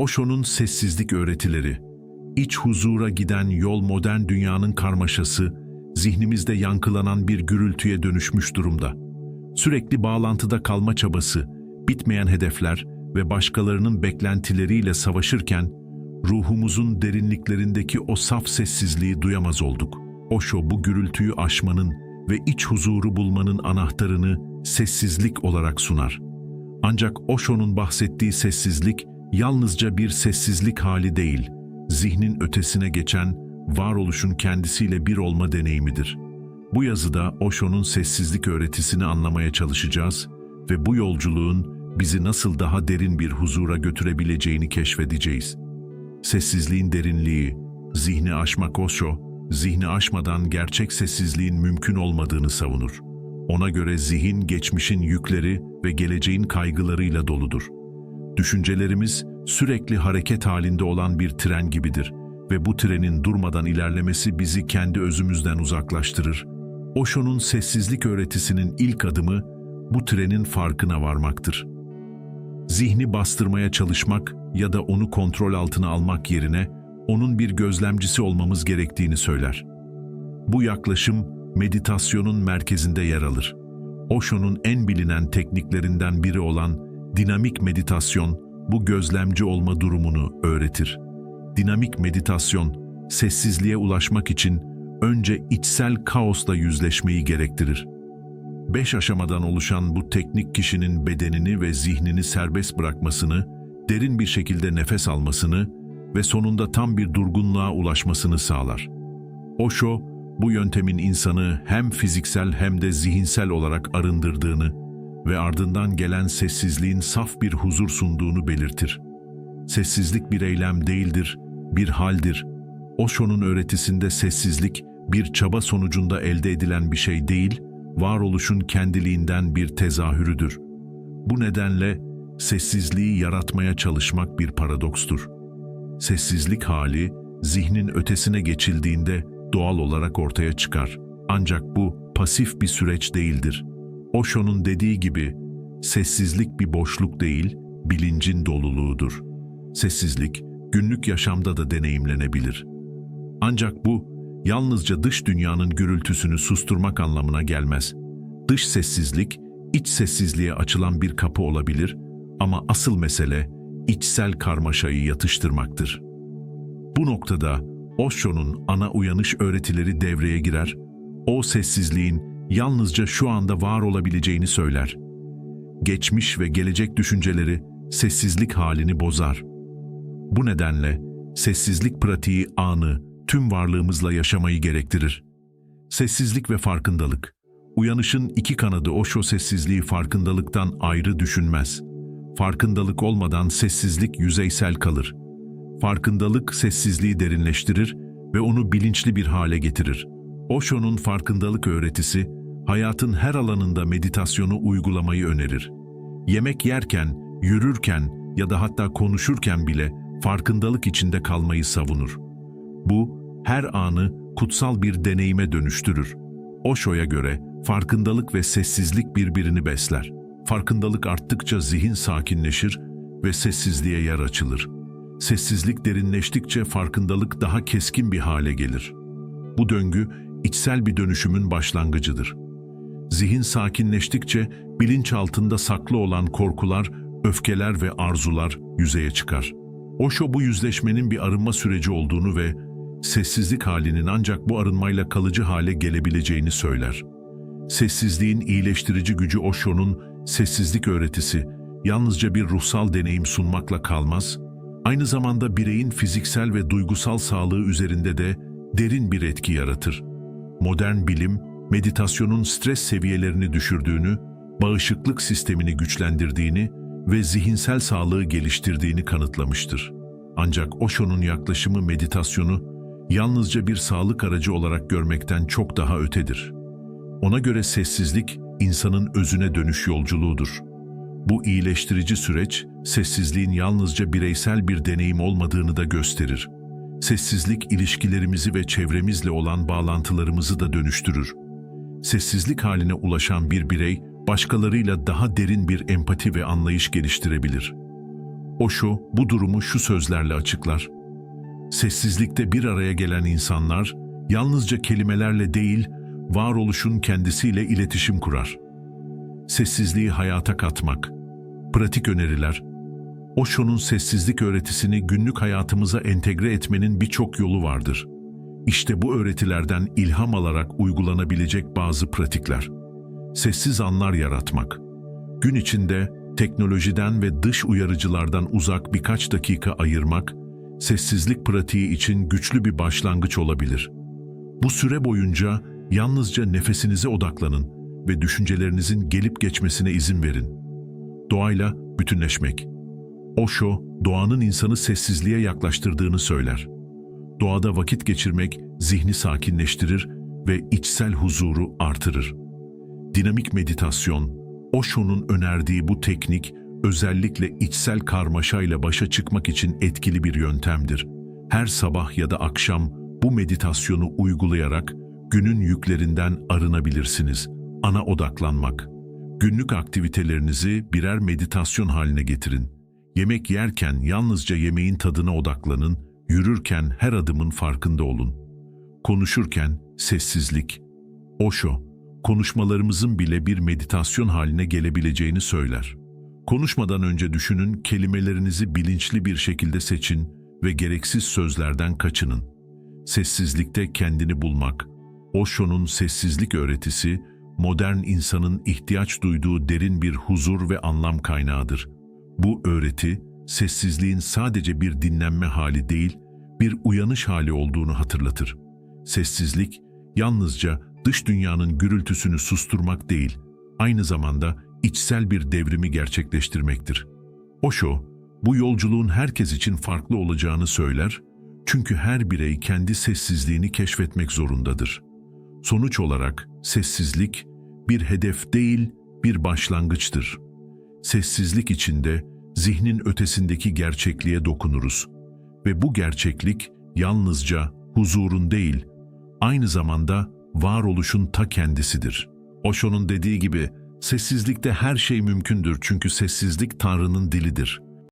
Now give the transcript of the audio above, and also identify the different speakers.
Speaker 1: Osho'nun sessizlik öğretileri, iç huzura giden yol modern dünyanın karmaşası, zihnimizde yankılanan bir gürültüye dönüşmüş durumda. Sürekli bağlantıda kalma çabası, bitmeyen hedefler ve başkalarının beklentileriyle savaşırken, ruhumuzun derinliklerindeki o saf sessizliği duyamaz olduk. Osho bu gürültüyü aşmanın ve iç huzuru bulmanın anahtarını sessizlik olarak sunar. Ancak Osho'nun bahsettiği sessizlik yalnızca bir sessizlik hali değil, zihnin ötesine geçen varoluşun kendisiyle bir olma deneyimidir. Bu yazıda Osho'nun sessizlik öğretisini anlamaya çalışacağız ve bu yolculuğun bizi nasıl daha derin bir huzura götürebileceğini keşfedeceğiz. Sessizliğin derinliği, zihni aşmak Osho, zihni aşmadan gerçek sessizliğin mümkün olmadığını savunur. Ona göre zihin geçmişin yükleri ve geleceğin kaygılarıyla doludur. Düşüncelerimiz sürekli hareket halinde olan bir tren gibidir ve bu trenin durmadan ilerlemesi bizi kendi özümüzden uzaklaştırır. Osho'nun sessizlik öğretisinin ilk adımı bu trenin farkına varmaktır. Zihni bastırmaya çalışmak ya da onu kontrol altına almak yerine onun bir gözlemcisi olmamız gerektiğini söyler. Bu yaklaşım meditasyonun merkezinde yer alır. Osho'nun en bilinen tekniklerinden biri olan dinamik meditasyon bu gözlemci olma durumunu öğretir. Dinamik meditasyon sessizliğe ulaşmak için önce içsel kaosla yüzleşmeyi gerektirir. Beş aşamadan oluşan bu teknik kişinin bedenini ve zihnini serbest bırakmasını, derin bir şekilde nefes almasını ve sonunda tam bir durgunluğa ulaşmasını sağlar. Osho, bu yöntemin insanı hem fiziksel hem de zihinsel olarak arındırdığını ve ardından gelen sessizliğin saf bir huzur sunduğunu belirtir. Sessizlik bir eylem değildir, bir haldir. Osho'nun öğretisinde sessizlik bir çaba sonucunda elde edilen bir şey değil, varoluşun kendiliğinden bir tezahürüdür. Bu nedenle sessizliği yaratmaya çalışmak bir paradokstur. Sessizlik hali, zihnin ötesine geçildiğinde doğal olarak ortaya çıkar. Ancak bu pasif bir süreç değildir. Osho'nun dediği gibi, sessizlik bir boşluk değil, bilincin doluluğudur. Sessizlik, günlük yaşamda da deneyimlenebilir. Ancak bu, yalnızca dış dünyanın gürültüsünü susturmak anlamına gelmez. Dış sessizlik, iç sessizliğe açılan bir kapı olabilir ama asıl mesele içsel karmaşayı yatıştırmaktır. Bu noktada Osho'nun ana uyanış öğretileri devreye girer, o sessizliğin yalnızca şu anda var olabileceğini söyler. Geçmiş ve gelecek düşünceleri sessizlik halini bozar. Bu nedenle sessizlik pratiği anı, tüm varlığımızla yaşamayı gerektirir. Sessizlik ve farkındalık. Uyanışın iki kanadı Osho sessizliği farkındalıktan ayrı düşünmez. Farkındalık olmadan sessizlik yüzeysel kalır. Farkındalık sessizliği derinleştirir ve onu bilinçli bir hale getirir. Osho'nun farkındalık öğretisi, hayatın her alanında meditasyonu uygulamayı önerir. Yemek yerken, yürürken ya da hatta konuşurken bile farkındalık içinde kalmayı savunur. Bu, her anı kutsal bir deneyime dönüştürür. Osho'ya göre farkındalık ve sessizlik birbirini besler. Farkındalık arttıkça zihin sakinleşir ve sessizliğe yer açılır. Sessizlik derinleştikçe farkındalık daha keskin bir hale gelir. Bu döngü içsel bir dönüşümün başlangıcıdır. Zihin sakinleştikçe bilinç altında saklı olan korkular, öfkeler ve arzular yüzeye çıkar. Osho bu yüzleşmenin bir arınma süreci olduğunu ve sessizlik halinin ancak bu arınmayla kalıcı hale gelebileceğini söyler. Sessizliğin iyileştirici gücü Osho'nun sessizlik öğretisi yalnızca bir ruhsal deneyim sunmakla kalmaz, aynı zamanda bireyin fiziksel ve duygusal sağlığı üzerinde de derin bir etki yaratır. Modern bilim, meditasyonun stres seviyelerini düşürdüğünü, bağışıklık sistemini güçlendirdiğini ve zihinsel sağlığı geliştirdiğini kanıtlamıştır. Ancak Osho'nun yaklaşımı meditasyonu yalnızca bir sağlık aracı olarak görmekten çok daha ötedir. Ona göre sessizlik insanın özüne dönüş yolculuğudur. Bu iyileştirici süreç sessizliğin yalnızca bireysel bir deneyim olmadığını da gösterir. Sessizlik ilişkilerimizi ve çevremizle olan bağlantılarımızı da dönüştürür. Sessizlik haline ulaşan bir birey başkalarıyla daha derin bir empati ve anlayış geliştirebilir. Osho bu durumu şu sözlerle açıklar. Sessizlikte bir araya gelen insanlar yalnızca kelimelerle değil, varoluşun kendisiyle iletişim kurar. Sessizliği hayata katmak. Pratik öneriler. Osho'nun sessizlik öğretisini günlük hayatımıza entegre etmenin birçok yolu vardır. İşte bu öğretilerden ilham alarak uygulanabilecek bazı pratikler. Sessiz anlar yaratmak. Gün içinde teknolojiden ve dış uyarıcılardan uzak birkaç dakika ayırmak, sessizlik pratiği için güçlü bir başlangıç olabilir. Bu süre boyunca yalnızca nefesinize odaklanın ve düşüncelerinizin gelip geçmesine izin verin. Doğayla bütünleşmek. Osho, doğanın insanı sessizliğe yaklaştırdığını söyler. Doğada vakit geçirmek zihni sakinleştirir ve içsel huzuru artırır. Dinamik meditasyon, Osho'nun önerdiği bu teknik özellikle içsel karmaşayla başa çıkmak için etkili bir yöntemdir. Her sabah ya da akşam bu meditasyonu uygulayarak günün yüklerinden arınabilirsiniz. Ana odaklanmak. Günlük aktivitelerinizi birer meditasyon haline getirin. Yemek yerken yalnızca yemeğin tadına odaklanın, yürürken her adımın farkında olun. Konuşurken sessizlik. Osho, konuşmalarımızın bile bir meditasyon haline gelebileceğini söyler. Konuşmadan önce düşünün, kelimelerinizi bilinçli bir şekilde seçin ve gereksiz sözlerden kaçının. Sessizlikte kendini bulmak. Osho'nun sessizlik öğretisi, modern insanın ihtiyaç duyduğu derin bir huzur ve anlam kaynağıdır. Bu öğreti, sessizliğin sadece bir dinlenme hali değil, bir uyanış hali olduğunu hatırlatır. Sessizlik, yalnızca dış dünyanın gürültüsünü susturmak değil, aynı zamanda içsel bir devrimi gerçekleştirmektir. Osho, bu yolculuğun herkes için farklı olacağını söyler, çünkü her birey kendi sessizliğini keşfetmek zorundadır. Sonuç olarak sessizlik bir hedef değil, bir başlangıçtır. Sessizlik içinde zihnin ötesindeki gerçekliğe dokunuruz ve bu gerçeklik yalnızca huzurun değil, aynı zamanda varoluşun ta kendisidir. Osho'nun dediği gibi sessizlikte her şey mümkündür çünkü sessizlik Tanrı'nın dilidir.